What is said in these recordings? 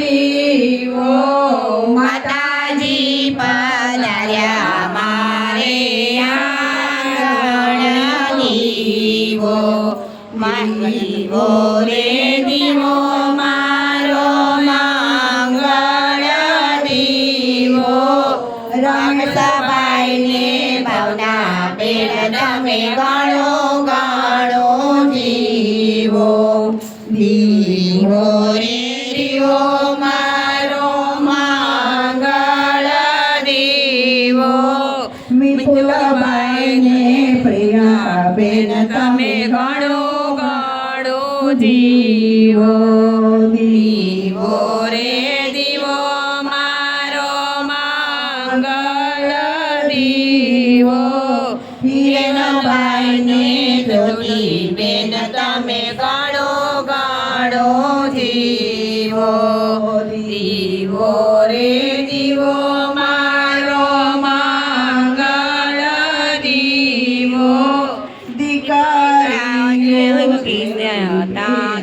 દીવો માતાજી પધાર્યા મારે આંગણ દીવો. દીવો રે દીવો, મારો મંગળ દીવો. રમતાબાઈને ભાવના બેન તમે ગણો ગણો જીવો દીવો રે દીવો દીવો મિતુલબાઈને પ્રિયા બેન તમે ગણો ગણો જીવો દીવો રે દીવો મારો મંગળ દીવો. હિરણભાઈને જોડી બેન તમે ગણો ગણો જીવો.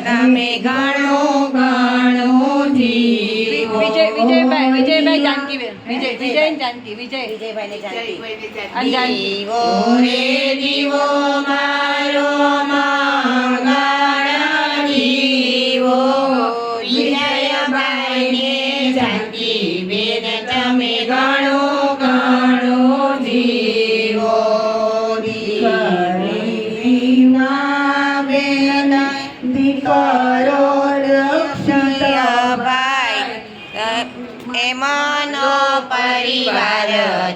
તમે ગણો ગણો વિજય વિજયભાઈ વિજયભાઈ જાનકીબેન વિજય વિજય જાનકી વિજય. અને જાનકી. દીવો રે દીવો મારો એમાંનો પરિવાર,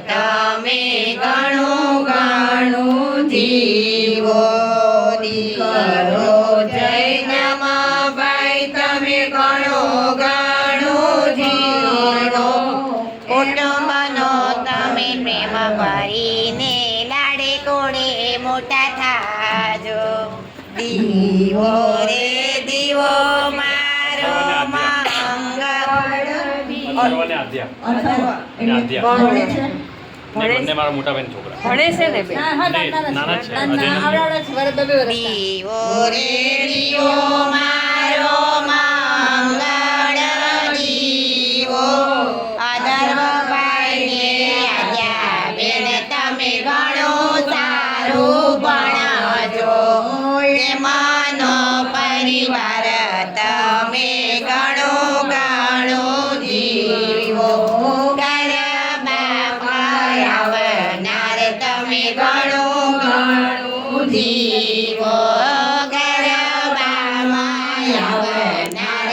તમે ઘણું ઘણું જીવો. દીકરો જૈનમ ભાઈ, તમે ઘણો ઘણું જીવો. કુટુંબનો તમે પ્રેમ ભરીને લાડે કોડે મોટા થાજો. દીવો રે સર્વને આદ્યા આદ્યા ભણે છે. બંને મારા મોટા બેન છોકરા. ભણે છે ને બેન નાના છે. ના, ના, હજી આવડે, આવડે છે. વરસ બે બે દીવો રે દીવો મારો મંગળ દીવો આદર્વ ભાઈને આદ્યા બેન તમે ઘણો સારું ભણજો. એમાંનો પરિવાર તમે જીવો ગરબામાં આવનાર